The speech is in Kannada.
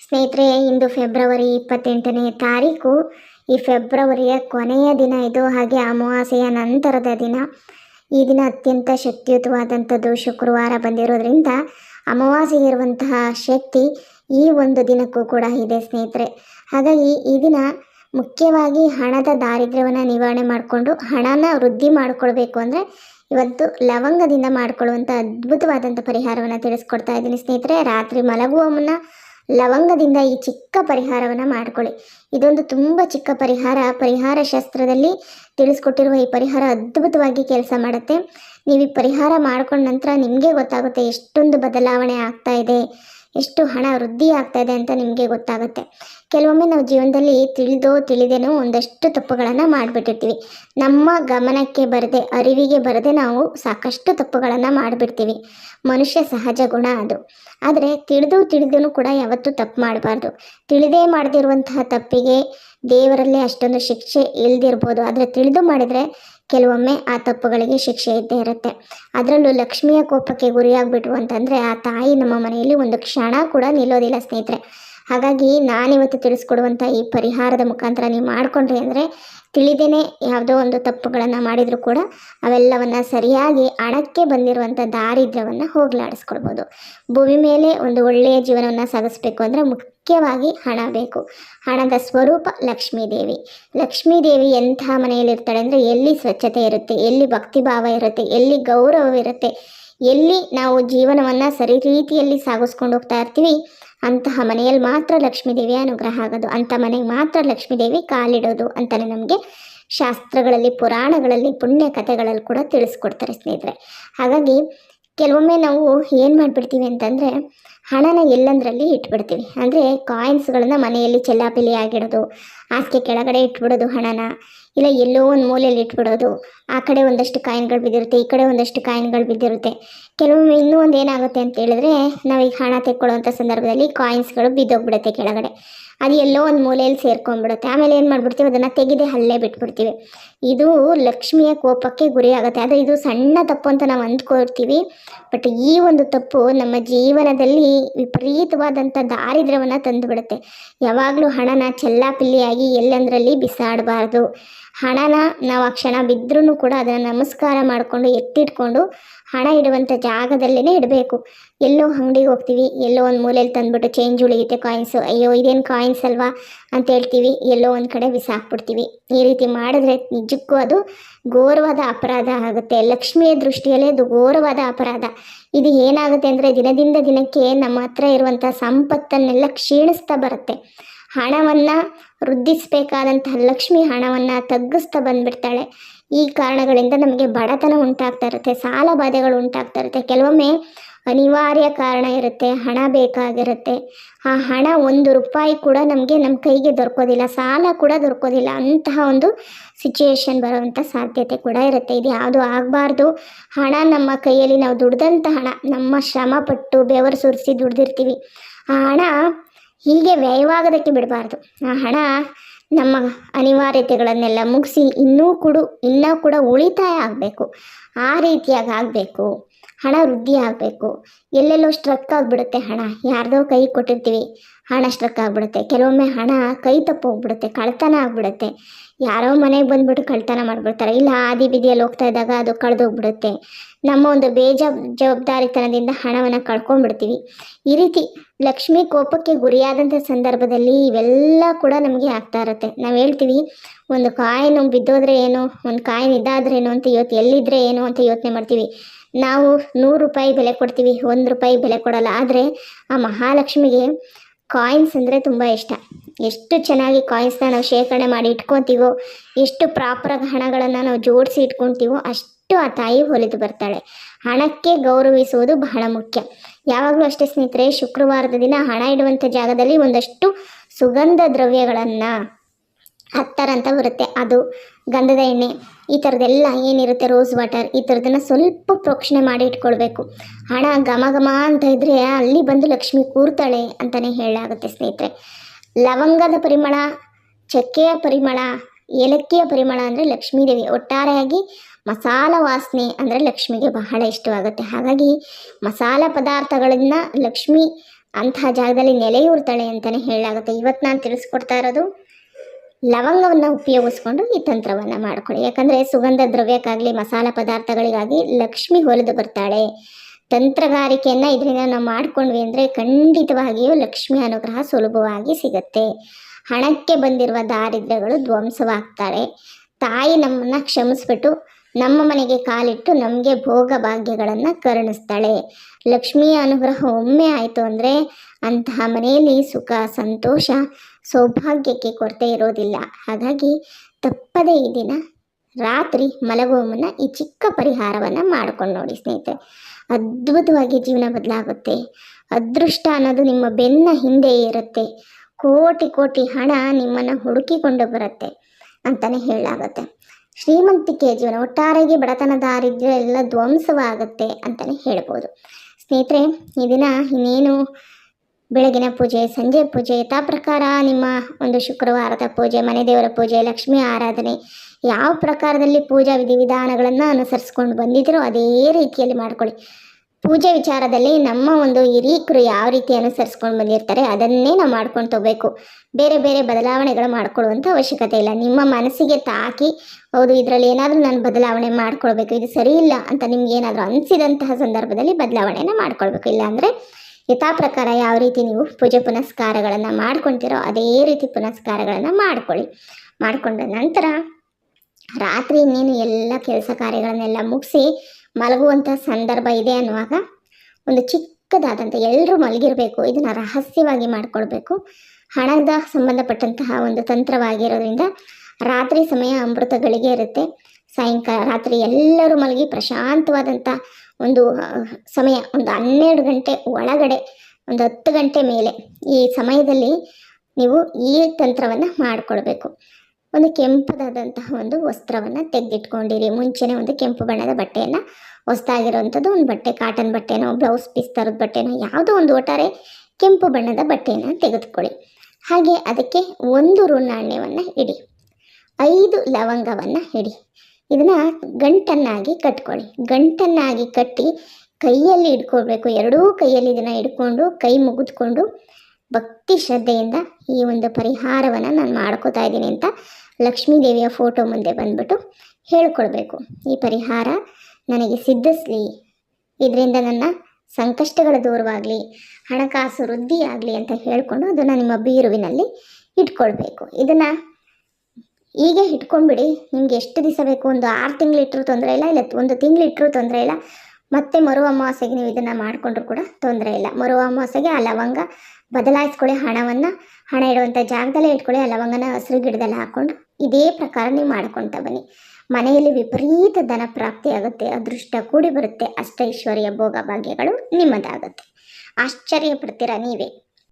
ಸ್ನೇಹಿತರೆ, ಇಂದು ಫೆಬ್ರವರಿ ಇಪ್ಪತ್ತೆಂಟನೇ ತಾರೀಕು. ಈ ಫೆಬ್ರವರಿಯ ಕೊನೆಯ ದಿನ ಇದು. ಹಾಗೆ ಅಮಾವಾಸ್ಯೆಯ ನಂತರದ ದಿನ. ಈ ದಿನ ಅತ್ಯಂತ ಶಕ್ತಿಯುತವಾದಂಥದ್ದು ಶುಕ್ರವಾರ ಬಂದಿರೋದ್ರಿಂದ ಅಮಾವಾಸ್ಯೆಗೆ ಇರುವಂತಹ ಶಕ್ತಿ ಈ ಒಂದು ದಿನಕ್ಕೂ ಕೂಡ ಇದೆ ಸ್ನೇಹಿತರೆ. ಹಾಗಾಗಿ ಈ ದಿನ ಮುಖ್ಯವಾಗಿ ಹಣದ ದಾರಿದ್ರ್ಯವನ್ನು ನಿವಾರಣೆ ಮಾಡಿಕೊಂಡು ಹಣನ ವೃದ್ಧಿ ಮಾಡಿಕೊಳ್ಬೇಕು ಅಂದರೆ ಇವತ್ತು ಲವಂಗದಿಂದ ಮಾಡಿಕೊಳ್ಳುವಂಥ ಅದ್ಭುತವಾದಂಥ ಪರಿಹಾರವನ್ನು ತಿಳಿಸ್ಕೊಡ್ತಾ ಇದ್ದೀನಿ ಸ್ನೇಹಿತರೆ. ರಾತ್ರಿ ಮಲಗುವ ಮುನ್ನ ಲವಂಗದಿಂದ ಈ ಚಿಕ್ಕ ಪರಿಹಾರವನ್ನು ಮಾಡ್ಕೊಳ್ಳಿ. ಇದೊಂದು ತುಂಬ ಚಿಕ್ಕ ಪರಿಹಾರ. ಪರಿಹಾರ ಶಾಸ್ತ್ರದಲ್ಲಿ ತಿಳಿಸ್ಕೊಟ್ಟಿರುವ ಈ ಪರಿಹಾರ ಅದ್ಭುತವಾಗಿ ಕೆಲಸ ಮಾಡುತ್ತೆ. ನೀವು ಈ ಪರಿಹಾರ ಮಾಡ್ಕೊಂಡ ನಂತರ ನಿಮಗೆ ಗೊತ್ತಾಗುತ್ತೆ ಎಷ್ಟೊಂದು ಬದಲಾವಣೆ ಆಗ್ತಾ ಇದೆ. ಎಷ್ಟು ಹಣ ವೃದ್ಧಿ ಆಗ್ತಾ ಇದೆ ಅಂತ ನಿಮಗೆ ಗೊತ್ತಾಗುತ್ತೆ. ಕೆಲವೊಮ್ಮೆ ನಾವು ಜೀವನದಲ್ಲಿ ತಿಳಿದೋ ತಿಳಿದೇನೋ ಒಂದಷ್ಟು ತಪ್ಪುಗಳನ್ನು ಮಾಡಿಬಿಟ್ಟಿರ್ತೀವಿ. ನಮ್ಮ ಗಮನಕ್ಕೆ ಬರದೆ, ಅರಿವಿಗೆ ಬರದೆ ನಾವು ಸಾಕಷ್ಟು ತಪ್ಪುಗಳನ್ನು ಮಾಡಿಬಿಡ್ತೀವಿ. ಮನುಷ್ಯ ಸಹಜ ಗುಣ ಅದು. ಆದರೆ ತಿಳಿದು ತಿಳಿದೂ ಕೂಡ ಯಾವತ್ತೂ ತಪ್ಪು ಮಾಡಬಾರ್ದು. ತಿಳಿದೇ ಮಾಡದಿರುವಂತಹ ತಪ್ಪಿಗೆ ದೇವರಲ್ಲೇ ಅಷ್ಟೊಂದು ಶಿಕ್ಷೆ ಇಲ್ದಿರ್ಬೋದು. ಆದರೆ ತಿಳಿದು ಮಾಡಿದರೆ ಕೆಲವೊಮ್ಮೆ ಆ ತಪ್ಪುಗಳಿಗೆ ಶಿಕ್ಷೆ ಇದ್ದೇ ಇರುತ್ತೆ. ಅದರಲ್ಲೂ ಲಕ್ಷ್ಮಿಯ ಕೋಪಕ್ಕೆ ಗುರಿಯಾಗ್ಬಿಟ್ವು ಅಂತಂದರೆ ಆ ತಾಯಿ ನಮ್ಮ ಮನೆಯಲ್ಲಿ ಒಂದು ಕ್ಷಣ ಕೂಡ ನಿಲ್ಲೋದಿಲ್ಲ ಸ್ನೇಹಿತರೆ. ಹಾಗಾಗಿ ನಾನಿವತ್ತು ತಿಳಿಸ್ಕೊಡುವಂಥ ಈ ಪರಿಹಾರದ ಮುಖಾಂತರ ನೀವು ಮಾಡಿಕೊಂಡ್ರಿ ಅಂದರೆ ತಿಳಿದೇನೆ ಯಾವುದೋ ಒಂದು ತಪ್ಪುಗಳನ್ನು ಮಾಡಿದರೂ ಕೂಡ ಅವೆಲ್ಲವನ್ನು ಸರಿಯಾಗಿ ಹಣಕ್ಕೆ ಬಂದಿರುವಂಥ ದಾರಿದ್ರ್ಯವನ್ನು ಹೋಗಲಾಡಿಸ್ಕೊಳ್ಬೋದು. ಭೂಮಿ ಮೇಲೆ ಒಂದು ಒಳ್ಳೆಯ ಜೀವನವನ್ನು ಸಾಗಿಸ್ಬೇಕು ಅಂದರೆ ಮುಖ್ಯವಾಗಿ ಹಣ ಬೇಕು. ಹಣದ ಸ್ವರೂಪ ಲಕ್ಷ್ಮೀದೇವಿ. ಲಕ್ಷ್ಮೀದೇವಿ ಎಂಥ ಮನೆಯಲ್ಲಿರ್ತಾಳೆ ಅಂದರೆ ಎಲ್ಲಿ ಸ್ವಚ್ಛತೆ ಇರುತ್ತೆ, ಎಲ್ಲಿ ಭಕ್ತಿಭಾವ ಇರುತ್ತೆ, ಎಲ್ಲಿ ಗೌರವವಿರುತ್ತೆ, ಎಲ್ಲಿ ನಾವು ಜೀವನವನ್ನು ಸರಿ ರೀತಿಯಲ್ಲಿ ಸಾಗಿಸ್ಕೊಂಡು ಹೋಗ್ತಾ ಇರ್ತೀವಿ, ಅಂತಹ ಮನೆಯಲ್ಲಿ ಮಾತ್ರ ಲಕ್ಷ್ಮೀದೇವಿ ಅನುಗ್ರಹ ಆಗೋದು, ಅಂಥ ಮನೆಗೆ ಮಾತ್ರ ಲಕ್ಷ್ಮೀದೇವಿ ಕಾಲಿಡೋದು ಅಂತಲೇ ನಮಗೆ ಶಾಸ್ತ್ರಗಳಲ್ಲಿ, ಪುರಾಣಗಳಲ್ಲಿ ಪುಣ್ಯ ಕಥೆಗಳಲ್ಲಿ ಕೂಡ ತಿಳಿಸ್ಕೊಡ್ತಾರೆ ಸ್ನೇಹಿತರೆ. ಹಾಗಾಗಿ ಕೆಲವೊಮ್ಮೆ ನಾವು ಏನು ಮಾಡಿಬಿಡ್ತೀವಿ ಅಂತಂದರೆ ಹಣನ ಎಲ್ಲಂದರಲ್ಲಿ ಇಟ್ಬಿಡ್ತೀವಿ. ಅಂದರೆ ಕಾಯಿನ್ಸ್ಗಳನ್ನ ಮನೆಯಲ್ಲಿ ಚೆಲ್ಲಾಪಿಲ್ಲಿ ಆಗಿಡೋದು, ಹಾಸಿಗೆ ಕೆಳಗಡೆ ಇಟ್ಬಿಡೋದು ಹಣನ, ಇಲ್ಲ ಎಲ್ಲೋ ಒಂದು ಮೂಲೆಯಲ್ಲಿ ಇಟ್ಬಿಡೋದು, ಆ ಕಡೆ ಒಂದಷ್ಟು ಕಾಯಿನ್ಗಳು ಬಿದ್ದಿರುತ್ತೆ, ಈ ಕಡೆ ಒಂದಷ್ಟು ಕಾಯಿನ್ಗಳು ಬಿದ್ದಿರುತ್ತೆ. ಕೆಲವೊಮ್ಮೆ ಇನ್ನೂ ಒಂದು ಏನಾಗುತ್ತೆ ಅಂತ ಹೇಳಿದ್ರೆ ನಾವೀಗ ಹಣ ತೆಕ್ಕೊಳ್ಳುವಂಥ ಸಂದರ್ಭದಲ್ಲಿ ಕಾಯಿನ್ಸ್ಗಳು ಬಿದ್ದೋಗ್ಬಿಡುತ್ತೆ ಕೆಳಗಡೆ. ಅದು ಎಲ್ಲೋ ಒಂದು ಮೂಲೆಯಲ್ಲಿ ಸೇರ್ಕೊಂಡ್ಬಿಡುತ್ತೆ. ಆಮೇಲೆ ಏನು ಮಾಡ್ಬಿಡ್ತೀವಿ? ಅದನ್ನು ತೆಗೆದೇ ಹಲ್ಲೇ ಬಿಟ್ಬಿಡ್ತೀವಿ. ಇದು ಲಕ್ಷ್ಮಿಯ ಕೋಪಕ್ಕೆ ಗುರಿಯಾಗುತ್ತೆ. ಆದರೆ ಇದು ಸಣ್ಣ ತಪ್ಪು ಅಂತ ನಾವು ಅಂದ್ಕೊಳ್ತೀವಿ. ಬಟ್ ಈ ಒಂದು ತಪ್ಪು ನಮ್ಮ ಜೀವನದಲ್ಲಿ ವಿಪರೀತವಾದಂಥ ದಾರಿದ್ರ್ಯವನ್ನು ತಂದುಬಿಡುತ್ತೆ. ಯಾವಾಗಲೂ ಹಣನ ಚೆಲ್ಲಾಪಿಲ್ಲಿಯಾಗಿ ಎಲ್ಲೆಂದರಲ್ಲಿ ಬಿಸಾಡಬಾರ್ದು. ಹಣನ ನಾವು ಆ ಕ್ಷಣ ಬಿದ್ದರೂ ಕೂಡ ಅದನ್ನು ನಮಸ್ಕಾರ ಮಾಡಿಕೊಂಡು ಎತ್ತಿಟ್ಕೊಂಡು ಹಣ ಇಡುವಂಥ ಜಾಗದಲ್ಲೇ ಇಡಬೇಕು. ಎಲ್ಲೋ ಅಂಗಡಿಗೆ ಹೋಗ್ತೀವಿ, ಎಲ್ಲೋ ಒಂದು ಮೂಲೆಯಲ್ಲಿ ತಂದುಬಿಟ್ಟು ಚೇಂಜ್ ಉಳಿಯುತ್ತೆ ಕಾಯಿನ್ಸು ಅಯ್ಯೋ, ಇದೇನು ಕಾಯಿನ್ಸ್ ಅಲ್ವಾ ಅಂತ ಹೇಳ್ತೀವಿ. ಎಲ್ಲೋ ಒಂದು ಕಡೆ ಬಿಸಾಕ್ಬಿಡ್ತೀವಿ. ಈ ರೀತಿ ಮಾಡಿದ್ರೆ ನಿಜಕ್ಕೂ ಅದು ಘೋರವಾದ ಅಪರಾಧ ಆಗುತ್ತೆ. ಲಕ್ಷ್ಮಿಯ ದೃಷ್ಟಿಯಲ್ಲೇ ಅದು ಘೋರವಾದ ಅಪರಾಧ. ಇದು ಏನಾಗುತ್ತೆ ಅಂದರೆ ದಿನದಿಂದ ದಿನಕ್ಕೆ ನಮ್ಮ ಹತ್ರ ಇರುವಂಥ ಸಂಪತ್ತನ್ನೆಲ್ಲ ಕ್ಷೀಣಿಸ್ತಾ ಬರುತ್ತೆ. ಹಣವನ್ನು ವೃದ್ಧಿಸಬೇಕಾದಂತಹ ಲಕ್ಷ್ಮಿ ಹಣವನ್ನು ತಗ್ಗಿಸ್ತಾ ಬಂದ್ಬಿಡ್ತಾಳೆ. ಈ ಕಾರಣಗಳಿಂದ ನಮಗೆ ಬಡತನ ಉಂಟಾಗ್ತಾ ಇರುತ್ತೆ, ಸಾಲ ಬಾಧೆಗಳು ಉಂಟಾಗ್ತಾ ಇರುತ್ತೆ. ಕೆಲವೊಮ್ಮೆ ಅನಿವಾರ್ಯ ಕಾರಣ ಇರುತ್ತೆ, ಹಣ ಬೇಕಾಗಿರುತ್ತೆ. ಆ ಹಣ ಒಂದು ರೂಪಾಯಿ ಕೂಡ ನಮಗೆ ನಮ್ಮ ಕೈಗೆ ದೊರಕೋದಿಲ್ಲ, ಸಾಲ ಕೂಡ ದೊರಕೋದಿಲ್ಲ. ಅಂತಹ ಒಂದು ಸಿಚುಯೇಷನ್ ಬರುವಂಥ ಸಾಧ್ಯತೆ ಕೂಡ ಇರುತ್ತೆ. ಇದು ಯಾವುದು ಆಗಬಾರ್ದು. ಹಣ ನಮ್ಮ ಕೈಯಲ್ಲಿ, ನಾವು ದುಡ್ದಂಥ ಹಣ, ನಮ್ಮ ಶ್ರಮಪಟ್ಟು ಬೆವರು ಸುರಿಸಿ ದುಡ್ದಿರ್ತೀವಿ. ಆ ಹಣ ಹೀಗೆ ವ್ಯಯವಾಗೋದಕ್ಕೆ ಬಿಡಬಾರ್ದು. ಆ ಹಣ ನಮ್ಮ ಅನಿವಾರ್ಯತೆಗಳನ್ನೆಲ್ಲ ಮುಗಿಸಿ ಇನ್ನೂ ಕೂಡ ಇನ್ನೂ ಕೂಡ ಉಳಿತಾಯ ಆಗಬೇಕು. ಆ ರೀತಿಯಾಗಿ ಆಗಬೇಕು. ಹಣ ವೃದ್ಧಿ ಆಗಬೇಕು. ಎಲ್ಲೆಲ್ಲೋ ಸ್ಟ್ರಕ್ ಆಗಿಬಿಡುತ್ತೆ ಹಣ. ಯಾರ್ದೋ ಕೈ ಕೊಟ್ಟಿರ್ತೀವಿ. ಹಣ ಸ್ಟ್ರಕ್ ಆಗಿಬಿಡುತ್ತೆ. ಕೆಲವೊಮ್ಮೆ ಹಣ ಕೈ ತಪ್ಪೋಗ್ಬಿಡುತ್ತೆ ಕಳ್ತನ ಆಗಿಬಿಡುತ್ತೆ. ಯಾರೋ ಮನೆಗೆ ಬಂದ್ಬಿಟ್ಟು ಕಳ್ತನ ಮಾಡಿಬಿಡ್ತಾರೆ. ಇಲ್ಲ, ಆದಿ ಬೀದಿಯಲ್ಲಿ ಹೋಗ್ತಾ ಇದ್ದಾಗ ಅದು ಕಳೆದೋಗ್ಬಿಡುತ್ತೆ. ನಮ್ಮ ಒಂದು ಬೇಜಾ, ಜವಾಬ್ದಾರಿತನದಿಂದ ಹಣವನ್ನು ಕಳ್ಕೊಂಡ್ಬಿಡ್ತೀವಿ. ಈ ರೀತಿ ಲಕ್ಷ್ಮಿ ಕೋಪಕ್ಕೆ ಗುರಿಯಾದಂಥ ಸಂದರ್ಭದಲ್ಲಿ ಇವೆಲ್ಲ ಕೂಡ ನಮಗೆ ಆಗ್ತಾ ಇರುತ್ತೆ. ನಾವು ಹೇಳ್ತೀವಿ, ಒಂದು ಕಾಯಿನು ಬಿದ್ದೋದ್ರೆ ಏನು, ಒಂದು ಕಾಯಿನ್ ಇದಾದ್ರೇನು ಅಂತ ಇವತ್ತು ಎಲ್ಲಿದ್ರೆ ಏನು ಅಂತ ಯೋಚನೆ ಮಾಡ್ತೀವಿ. ನಾವು ನೂರು ರೂಪಾಯಿ ಬೆಲೆ ಕೊಡ್ತೀವಿ, ಒಂದು ರೂಪಾಯಿ ಬೆಲೆ ಕೊಡಲ್ಲ. ಆದರೆ ಆ ಮಹಾಲಕ್ಷ್ಮಿಗೆ ಕಾಯಿನ್ಸ್ ಅಂದರೆ ತುಂಬ ಇಷ್ಟ. ಎಷ್ಟು ಚೆನ್ನಾಗಿ ಕಾಯಿನ್ಸ್ನ ನಾವು ಶೇಖರಣೆ ಮಾಡಿ ಇಟ್ಕೊತೀವೋ, ಎಷ್ಟು ಪ್ರಾಪರಾಗಿ ಹಣಗಳನ್ನು ನಾವು ಜೋಡಿಸಿ ಇಟ್ಕೊತೀವೋ ಅಷ್ಟು ಆ ತಾಯಿ ಹೊಲಿದು ಬರ್ತಾಳೆ. ಹಣಕ್ಕೆ ಗೌರವಿಸುವುದು ಬಹಳ ಮುಖ್ಯ. ಯಾವಾಗಲೂ ಅಷ್ಟೇ ಸ್ನೇಹಿತರೆ, ಶುಕ್ರವಾರದ ದಿನ ಹಣ ಇಡುವಂಥ ಜಾಗದಲ್ಲಿ ಒಂದಷ್ಟು ಸುಗಂಧ ದ್ರವ್ಯಗಳನ್ನು ಹತ್ತರಂತ ಬರುತ್ತೆ. ಅದು ಗಂಧದ ಎಣ್ಣೆ ಈ ಥರದ್ದೆಲ್ಲ ಏನಿರುತ್ತೆ ರೋಸ್ ವಾಟರ್, ಈ ಥರದನ್ನು ಸ್ವಲ್ಪ ಪ್ರೋಕ್ಷಣೆ ಮಾಡಿ ಇಟ್ಕೊಳ್ಬೇಕು. ಹಣ ಘಮ ಘಮ ಅಂತ ಇದ್ದರೆ ಅಲ್ಲಿ ಬಂದು ಲಕ್ಷ್ಮಿ ಕೂರ್ತಾಳೆ ಅಂತಲೇ ಹೇಳಾಗುತ್ತೆ ಸ್ನೇಹಿತರೆ. ಲವಂಗದ ಪರಿಮಳ, ಚಕ್ಕೆಯ ಪರಿಮಳ, ಏಲಕ್ಕಿಯ ಪರಿಮಳ ಅಂದರೆ ಲಕ್ಷ್ಮೀದೇವಿ. ಒಟ್ಟಾರೆಯಾಗಿ ಮಸಾಲ ವಾಸನೆ ಅಂದರೆ ಲಕ್ಷ್ಮಿಗೆ ಬಹಳ ಇಷ್ಟವಾಗುತ್ತೆ. ಹಾಗಾಗಿ ಮಸಾಲ ಪದಾರ್ಥಗಳನ್ನು ಲಕ್ಷ್ಮಿ ಅಂತಹ ಜಾಗದಲ್ಲಿ ನೆಲೆಯೂರ್ತಾಳೆ ಅಂತಲೇ ಹೇಳಲಾಗುತ್ತೆ. ಇವತ್ತು ನಾನು ತಿಳಿಸ್ಕೊಡ್ತಾ ಇರೋದು ಲವಂಗವನ್ನು ಉಪಯೋಗಿಸ್ಕೊಂಡು ಈ ತಂತ್ರವನ್ನು ಮಾಡಿಕೊಳ್ಳಿ. ಯಾಕಂದರೆ ಸುಗಂಧ ದ್ರವ್ಯಕ್ಕಾಗಲಿ, ಮಸಾಲ ಪದಾರ್ಥಗಳಿಗಾಗಿ ಲಕ್ಷ್ಮಿ ಹೊಲಿದು ಬರ್ತಾಳೆ. ತಂತ್ರಗಾರಿಕೆಯನ್ನು ಇದರಿಂದ ನಾವು ಮಾಡ್ಕೊಂಡ್ವಿ ಅಂದರೆ ಖಂಡಿತವಾಗಿಯೂ ಲಕ್ಷ್ಮಿ ಅನುಗ್ರಹ ಸುಲಭವಾಗಿ ಸಿಗುತ್ತೆ. ಹಣಕ್ಕೆ ಬಂದಿರುವ ದಾರಿದ್ರ್ಯಗಳು ಧ್ವಂಸವಾಗ್ತಾಳೆ. ತಾಯಿ ನಮ್ಮನ್ನು ಕ್ಷಮಿಸ್ಬಿಟ್ಟು ನಮ್ಮ ಮನೆಗೆ ಕಾಲಿಟ್ಟು ನಮಗೆ ಭೋಗ ಭಾಗ್ಯಗಳನ್ನು ಕರುಣಿಸ್ತಾಳೆ. ಲಕ್ಷ್ಮಿಯ ಅನುಗ್ರಹ ಒಮ್ಮೆ ಆಯಿತು ಅಂದರೆ ಅಂತಹ ಮನೆಯಲ್ಲಿ ಸುಖ, ಸಂತೋಷ ಸೌಭಾಗ್ಯಕ್ಕೆ ಕೊರತೆ ಇರೋದಿಲ್ಲ. ಹಾಗಾಗಿ ತಪ್ಪದೇ ಈ ದಿನ ರಾತ್ರಿ ಮಲಗುವ ಮುನ್ನ ಈ ಚಿಕ್ಕ ಪರಿಹಾರವನ್ನು ಮಾಡ್ಕೊಂಡು ನೋಡಿ ಸ್ನೇಹಿತರೆ. ಅದ್ಭುತವಾಗಿ ಜೀವನ ಬದಲಾಗುತ್ತೆ. ಅದೃಷ್ಟ ಅನ್ನೋದು ನಿಮ್ಮ ಬೆನ್ನ ಹಿಂದೆ ಇರುತ್ತೆ. ಕೋಟಿ ಕೋಟಿ ಹಣ ನಿಮ್ಮನ್ನು ಹುಡುಕಿಕೊಂಡು ಬರುತ್ತೆ ಅಂತಲೇ ಹೇಳಲಾಗುತ್ತೆ. ಶ್ರೀಮಂತಿಕೆಯ ಜೀವನ ಒಟ್ಟಾರೆಗೆ ಬಡತನ ದಾರಿದ್ರ್ಯ ಎಲ್ಲ ಧ್ವಂಸವಾಗುತ್ತೆ ಅಂತಲೇ ಹೇಳ್ಬೋದು. ಸ್ನೇಹಿತರೆ, ಈ ದಿನ ಇನ್ನೇನು ಬೆಳಗಿನ ಪೂಜೆ, ಸಂಜೆ ಪೂಜೆ ಪ್ರಕಾರ ನಿಮ್ಮ ಒಂದು ಶುಕ್ರವಾರದ ಪೂಜೆ, ಮನೆ ದೇವರ ಪೂಜೆ, ಲಕ್ಷ್ಮಿ ಆರಾಧನೆ, ಯಾವ ಪ್ರಕಾರದಲ್ಲಿ ಪೂಜಾ ವಿಧಿವಿಧಾನಗಳನ್ನು ಅನುಸರಿಸ್ಕೊಂಡು ಬಂದಿದ್ದೀರೋ ಅದೇ ರೀತಿಯಲ್ಲಿ ಮಾಡ್ಕೊಳ್ಳಿ. ಪೂಜೆ ವಿಚಾರದಲ್ಲಿ ನಮ್ಮ ಒಂದು ಹಿರೀಕರು ಯಾವ ರೀತಿ ಅನುಸರಿಸ್ಕೊಂಡು ಬಂದಿರ್ತಾರೆ ಅದನ್ನೇ ನಾವು ಮಾಡ್ಕೊಂಡು ತಗೋಬೇಕು. ಬೇರೆ ಬೇರೆ ಬದಲಾವಣೆಗಳು ಮಾಡ್ಕೊಳ್ಳುವಂಥ ಅವಶ್ಯಕತೆ ಇಲ್ಲ. ನಿಮ್ಮ ಮನಸ್ಸಿಗೆ ತಾಕಿ, ಹೌದು, ಇದರಲ್ಲಿ ಏನಾದರೂ ನಾನು ಬದಲಾವಣೆ ಮಾಡ್ಕೊಳ್ಬೇಕು, ಇದು ಸರಿ ಇಲ್ಲ ಅಂತ ನಿಮ್ಗೆ ಏನಾದರೂ ಅನಿಸಿದಂತಹ ಸಂದರ್ಭದಲ್ಲಿ ಬದಲಾವಣೆನ ಮಾಡ್ಕೊಳ್ಬೇಕು. ಇಲ್ಲಾಂದರೆ ಯಥಾ ಪ್ರಕಾರ ಯಾವ ರೀತಿ ನೀವು ಪೂಜೆ ಪುನಸ್ಕಾರಗಳನ್ನು ಮಾಡ್ಕೊಳ್ತೀರೋ ಅದೇ ರೀತಿ ಪುನಸ್ಕಾರಗಳನ್ನು ಮಾಡ್ಕೊಳ್ಳಿ. ಮಾಡಿಕೊಂಡ ನಂತರ ರಾತ್ರಿ ಇನ್ನೇನು ಎಲ್ಲ ಕೆಲಸ ಕಾರ್ಯಗಳನ್ನೆಲ್ಲ ಮುಗಿಸಿ ಮಲಗುವಂಥ ಸಂದರ್ಭ ಇದೆ ಅನ್ನುವಾಗ ಒಂದು ಚಿಕ್ಕದಾದಂಥ ಎಲ್ಲರೂ ಮಲಗಿರಬೇಕು, ಇದನ್ನು ರಹಸ್ಯವಾಗಿ ಮಾಡಿಕೊಳ್ಬೇಕು. ಹಣದ ಸಂಬಂಧಪಟ್ಟಂತಹ ಒಂದು ತಂತ್ರವಾಗಿರೋದ್ರಿಂದ ರಾತ್ರಿ ಸಮಯ ಅಮೃತಗಳಿಗೆ ಇರುತ್ತೆ. ಸಾಯಂಕಾಲ ರಾತ್ರಿ ಎಲ್ಲರೂ ಮಲಗಿ ಪ್ರಶಾಂತವಾದಂಥ ಒಂದು ಸಮಯ ಒಂದು ಹನ್ನೆರಡು ಗಂಟೆ ಒಳಗಡೆ, ಒಂದು ಹತ್ತು ಗಂಟೆ ಮೇಲೆ ಈ ಸಮಯದಲ್ಲಿ ನೀವು ಈ ತಂತ್ರವನ್ನು ಮಾಡಿಕೊಳ್ಬೇಕು. ಒಂದು ಕೆಂಪದಾದಂತಹ ಒಂದು ವಸ್ತ್ರವನ್ನು ತೆಗೆದಿಟ್ಕೊಂಡಿರಿ. ಮುಂಚೆನೇ ಒಂದು ಕೆಂಪು ಬಣ್ಣದ ಬಟ್ಟೆಯನ್ನು ಹೊಸ್ದಾಗಿರುವಂಥದ್ದು ಒಂದು ಬಟ್ಟೆ ಕಾಟನ್ ಬಟ್ಟೆನೋ ಬ್ಲೌಸ್ ಪೀಸ್ ಥರದ ಬಟ್ಟೆನೋ, ಯಾವುದೋ ಒಂದು ಒಟ್ಟಾರೆ ಕೆಂಪು ಬಣ್ಣದ ಬಟ್ಟೆಯನ್ನು ತೆಗೆದುಕೊಳ್ಳಿ. ಹಾಗೆ ಅದಕ್ಕೆ ಒಂದು ಋಣಾಣ್ಯವನ್ನು ಇಡಿ. ಐದು ಲವಂಗವನ್ನು ಇಡಿ. ಇದನ್ನು ಗಂಟನ್ನಾಗಿ ಕಟ್ಕೊಳ್ಳಿ. ಗಂಟನ್ನಾಗಿ ಕಟ್ಟಿ ಕೈಯಲ್ಲಿ ಇಟ್ಕೊಳ್ಬೇಕು. ಎರಡೂ ಕೈಯಲ್ಲಿ ಇದನ್ನು ಇಟ್ಕೊಂಡು ಕೈ ಮುಗಿದ್ಕೊಂಡು ಭಕ್ತಿ ಶ್ರದ್ಧೆಯಿಂದ ಈ ಒಂದು ಪರಿಹಾರವನ್ನು ನಾನು ಮಾಡ್ಕೋತಾ ಇದ್ದೀನಿ ಅಂತ ಲಕ್ಷ್ಮೀ ದೇವಿಯ ಫೋಟೋ ಮುಂದೆ ಬಂದ್ಬಿಟ್ಟು ಹೇಳ್ಕೊಳ್ಬೇಕು ಈ ಪರಿಹಾರ ನನಗೆ ಸಿದ್ಧಿಸ್ಲಿ. ಇದರಿಂದ ನನ್ನ ಸಂಕಷ್ಟಗಳು ದೂರವಾಗಲಿ, ಹಣಕಾಸು ವೃದ್ಧಿಯಾಗಲಿ ಅಂತ ಹೇಳ್ಕೊಂಡು ಅದನ್ನು ನಿಮ್ಮ ಬೀರುವಿನಲ್ಲಿ ಇಟ್ಕೊಳ್ಬೇಕು. ಇದನ್ನು ಹೀಗೆ ಇಟ್ಕೊಂಡ್ಬಿಡಿ. ನಿಮ್ಗೆ ಎಷ್ಟು ದಿವಸ ಬೇಕು? ಒಂದು ಆರು ತಿಂಗಳು ಇಟ್ಟರು ತೊಂದರೆ ಇಲ್ಲ ಇಲ್ಲ ಒಂದು ತಿಂಗಳು ಇಟ್ಟರು ತೊಂದರೆ ಇಲ್ಲ. ಮತ್ತೆ ಮರು ಅಮಾವಾಸ್ಯೆಗೆ ನೀವು ಇದನ್ನು ಮಾಡಿಕೊಂಡ್ರು ಕೂಡ ತೊಂದರೆ ಇಲ್ಲ. ಮರು ಅಮಾವಾಸ್ಯೆಗೆ ಆ ಲವಂಗ ಬದಲಾಯಿಸ್ಕೊಳ್ಳಿ ಹಣವನ್ನು. ಹಣ ಇಡುವಂಥ ಜಾಗದಲ್ಲೇ ಇಟ್ಕೊಳ್ಳಿ, ಆ ಲವಂಗನ ಹಸಿರು ಗಿಡದಲ್ಲಿ ಹಾಕ್ಕೊಂಡು ಇದೇ ಪ್ರಕಾರ ನೀವು ಮಾಡ್ಕೊಳ್ತಾ ಬನ್ನಿ. ಮನೆಯಲ್ಲಿ ವಿಪರೀತ ಧನ ಪ್ರಾಪ್ತಿಯಾಗುತ್ತೆ ಅದೃಷ್ಟ ಕೂಡಿ ಬರುತ್ತೆ. ಅಷ್ಟೈಶ್ವರ್ಯ ಭೋಗ ಭಾಗ್ಯಗಳು ನಿಮ್ಮದಾಗುತ್ತೆ. ಆಶ್ಚರ್ಯ ಪಡ್ತೀರಾ ನೀವೇ?